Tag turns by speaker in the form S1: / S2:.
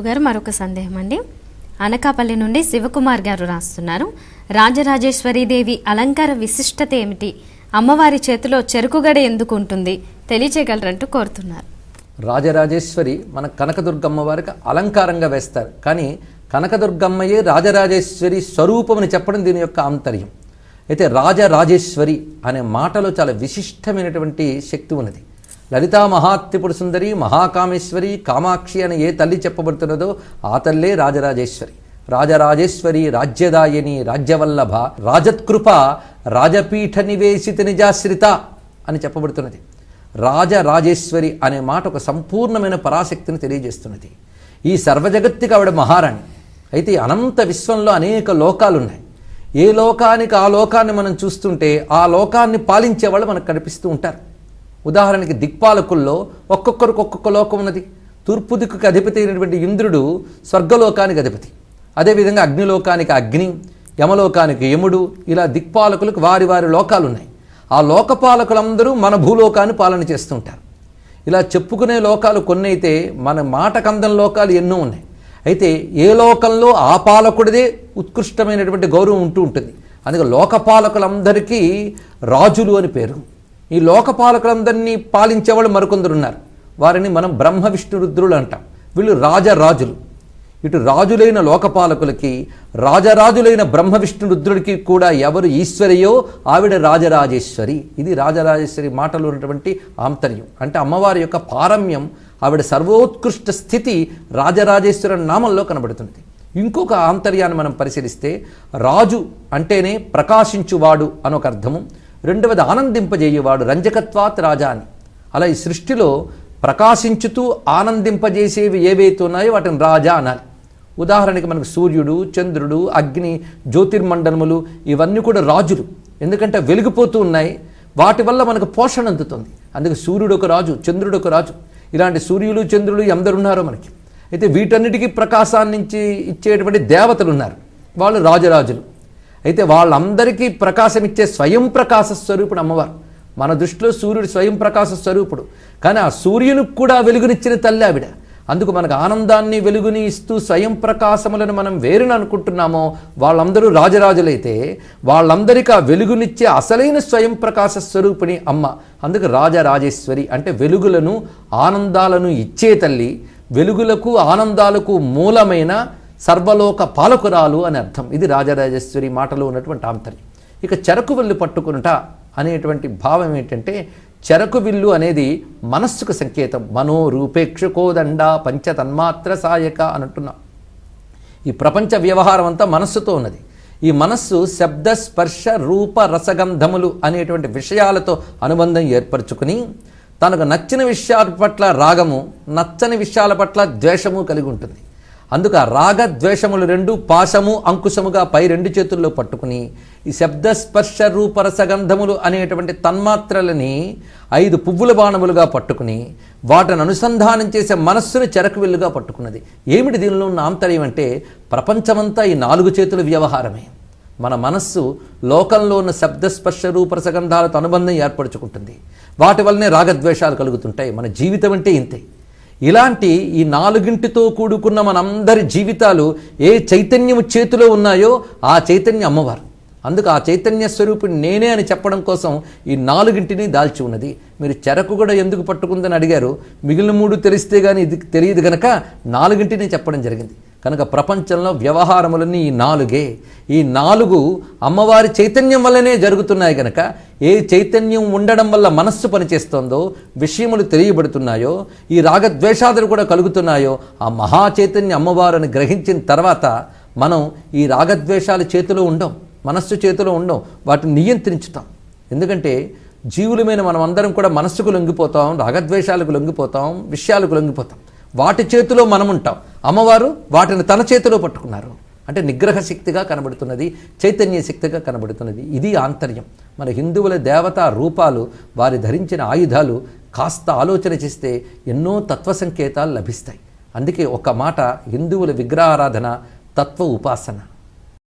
S1: గారు మరొక సందేహం అండి. అనకాపల్లి నుండి శివకుమార్ గారు రాస్తున్నారు. రాజరాజేశ్వరీదేవి అలంకార విశిష్టత ఏమిటి? అమ్మవారి చేతిలో చెరుకుగడ ఎందుకు ఉంటుంది? తెలియచేయగలరంటూ కోరుతున్నారు.
S2: రాజరాజేశ్వరి మన కనకదుర్గమ్మ వారికి అలంకారంగా వేస్తారు. కానీ కనకదుర్గమ్మయే రాజరాజేశ్వరి స్వరూపమని చెప్పడం దీని యొక్క ఆంతర్యం. అయితే రాజరాజేశ్వరి అనే మాటలో చాలా విశిష్టమైనటువంటి శక్తి ఉన్నది. లలితా మహాత్రిపుర సుందరి మహాకామేశ్వరి కామాక్షి అని ఏ తల్లి చెప్పబడుతున్నదో ఆ తల్లే రాజరాజేశ్వరి. రాజరాజేశ్వరి రాజ్యదాయని రాజ్యవల్లభ రాజత్కృప రాజపీఠ నివేశిత నిజాశ్రిత అని చెప్పబడుతున్నది. రాజరాజేశ్వరి అనే మాట ఒక సంపూర్ణమైన పరాశక్తిని తెలియజేస్తున్నది. ఈ సర్వజగత్తికి ఆవిడ మహారాణి. అయితే అనంత విశ్వంలో అనేక లోకాలు ఉన్నాయి ఏ లోకానికి ఆ లోకాన్ని మనం చూస్తుంటే ఆ లోకాన్ని పాలించే వాళ్ళు మనకు కనిపిస్తూ ఉంటారు. ఉదాహరణకి దిక్పాలకుల్లో ఒక్కొక్కరికి ఒక్కొక్క లోకం ఉన్నది. తూర్పు దిక్కుకి అధిపతి అయినటువంటి ఇంద్రుడు స్వర్గలోకానికి అధిపతి. అదేవిధంగా అగ్నిలోకానికి అగ్ని యమలోకానికి యముడు ఇలా దిక్పాలకులకు వారి వారి లోకాలు ఉన్నాయి ఆ లోకపాలకులందరూ మన భూలోకాన్ని పాలన చేస్తుంటారు. ఇలా చెప్పుకునే లోకాలు కొన్ని అయితే మన మాట కందం లోకాలు ఎన్నో ఉన్నాయి. అయితే ఏ లోకంలో ఆ పాలకుడిదే ఉత్కృష్టమైనటువంటి గౌరవం ఉంటూ ఉంటుంది. అందుకే లోకపాలకులందరికీ రాజులు అని పేరు. ఈ లోకపాలకులందరినీ పాలించేవాళ్ళు మరికొందరు ఉన్నారు వారిని మనం బ్రహ్మ విష్ణు రుద్రులు అంటాం వీళ్ళు రాజరాజులు. ఇటు రాజులైన లోకపాలకులకి రాజరాజులైన బ్రహ్మ విష్ణు రుద్రుడికి కూడా ఎవరు ఈశ్వరియో ఆవిడ రాజరాజేశ్వరి. ఇది రాజరాజేశ్వరి మాటలు ఉన్నటువంటి ఆంతర్యం. అంటే అమ్మవారి యొక్క పారమ్యం ఆవిడ సర్వోత్కృష్ట స్థితి రాజరాజేశ్వర నామంలో కనబడుతుంది. ఇంకొక ఆంతర్యాన్ని మనం పరిశీలిస్తే రాజు అంటేనే ప్రకాశించువాడు అనొక అర్థము. రెండవది ఆనందింపజేయువాడు రంజకత్వాత్ రాజా అని అలా ఈ సృష్టిలో ప్రకాశించుతూ ఆనందింపజేసేవి ఏవైతే ఉన్నాయో వాటిని రాజా అనాలి. ఉదాహరణకి మనకు సూర్యుడు చంద్రుడు అగ్ని జ్యోతిర్మండలములు ఇవన్నీ కూడా రాజులు. ఎందుకంటే వెలిగిపోతూ ఉన్నాయి. వాటి వల్ల మనకు పోషణ అందుతుంది. అందుకే సూర్యుడు ఒక రాజు చంద్రుడు ఒక రాజు. ఇలాంటి సూర్యులు చంద్రులు ఎందరున్నారో మనకి. అయితే వీటన్నిటికీ ప్రకాశాన్నించి ఇచ్చేటువంటి దేవతలు ఉన్నారు వాళ్ళు రాజరాజులు. అయితే వాళ్ళందరికీ ప్రకాశం ఇచ్చే స్వయం ప్రకాశ స్వరూపుడు అమ్మవారు. మన దృష్టిలో సూర్యుడు స్వయం ప్రకాశ స్వరూపుడు. కానీ ఆ సూర్యునికి కూడా వెలుగునిచ్చిన తల్లి ఆవిడ. అందుకు మనకు ఆనందాన్ని వెలుగుని ఇస్తూ స్వయం ప్రకాశములను మనం వేరుని అనుకుంటున్నామో వాళ్ళందరూ రాజరాజులైతే వాళ్ళందరికీ ఆ వెలుగునిచ్చే అసలైన స్వయం ప్రకాశ స్వరూపిణి అమ్మ. అందుకు రాజరాజేశ్వరి అంటే వెలుగులను ఆనందాలను ఇచ్చే తల్లి వెలుగులకు ఆనందాలకు మూలమైన సర్వలోక పాలకురాలు అని అర్థం. ఇది రాజరాజేశ్వరి మాటలో ఉన్నటువంటి ఆంతర్యం. ఇక చెరకు విల్లు పట్టుకునుట అనేటువంటి భావం ఏంటంటే చెరకు విల్లు అనేది మనస్సుకు సంకేతం. మనో రూపేక్షకోదండ పంచతన్మాత్ర సాయక అని అంటున్నాం ఈ ప్రపంచ వ్యవహారం అంతా మనస్సుతో ఉన్నది. ఈ మనస్సు శబ్ద స్పర్శ రూప రసగంధములు అనేటువంటి విషయాలతో అనుబంధం ఏర్పరచుకుని తనకు నచ్చిన విషయాల పట్ల రాగము నచ్చని విషయాల పట్ల ద్వేషము కలిగి ఉంటుంది. అందుకు రాగ ద్వేషములు రెండు పాశము అంకుశముగా పై రెండు చేతుల్లో పట్టుకుని ఈ శబ్ద స్పర్శ రూపరసగంధములు అనేటువంటి తన్మాత్రలని ఐదు పువ్వుల బాణములుగా పట్టుకుని వాటిని అనుసంధానం చేసే మనస్సును చెరకు విల్లుగా పట్టుకున్నది. ఏమిటి దీనిలో ఉన్న ఆంతర్యం అంటే ప్రపంచమంతా ఈ నాలుగు చేతుల వ్యవహారమే. మన మనస్సు లోకంలో ఉన్న శబ్ద స్పర్శ రూపరసగంధాలతో అనుబంధం ఏర్పరచుకుంటుంది. వాటి వల్లనే రాగద్వేషాలు కలుగుతుంటాయి. మన జీవితం అంటే ఇంతే. ఇలాంటి ఈ నాలుగింటితో కూడుకున్న మనందరి జీవితాలు ఏ చైతన్యము చేతిలో ఉన్నాయో ఆ చైతన్య అమ్మవారు. అందుకు ఆ చైతన్య స్వరూపుడు నేనే అని చెప్పడం కోసం ఈ నాలుగింటిని దాల్చి ఉన్నది. మీరు చెరకు కూడా ఎందుకు పట్టుకుందని అడిగారు. మిగిలిన మూడు తెలిస్తే కానీ ఇది తెలియదు గనక నాలుగింటిని చెప్పడం జరిగింది. కనుక ప్రపంచంలో వ్యవహారములన్నీ ఈ నాలుగే. ఈ నాలుగు అమ్మవారి చైతన్యం వల్లనే జరుగుతున్నాయి కనుక ఏ చైతన్యం ఉండడం వల్ల మనస్సు పనిచేస్తుందో విషయములు తెలియబడుతున్నాయో ఈ రాగద్వేషాదులు కూడా కలుగుతున్నాయో ఆ మహా చైతన్య అమ్మవారిని గ్రహించిన తర్వాత మనం ఈ రాగద్వేషాల చేతిలో ఉండం మనస్సు చేతిలో ఉండం వాటిని నియంత్రించుతాం. ఎందుకంటే జీవులమైన మనం అందరం కూడా మనస్సుకు లొంగిపోతాం రాగద్వేషాలకు లొంగిపోతాం విషయాలకు లొంగిపోతాం. వాటి చేతిలో మనం ఉంటాం అమ్మవారు వాటిని తన చేతిలో పట్టుకున్నారు. అంటే నిగ్రహ శక్తిగా కనబడుతున్నది చైతన్య శక్తిగా కనబడుతున్నది. ఇది ఆంతర్యం. మన హిందువుల దేవతా రూపాలు వారి ధరించిన ఆయుధాలు కాస్త ఆలోచన చేస్తే ఎన్నో తత్వ సంకేతాలు లభిస్తాయి. అందుకే ఒక మాట హిందువుల విగ్రహారాధన తత్వ ఉపాసన.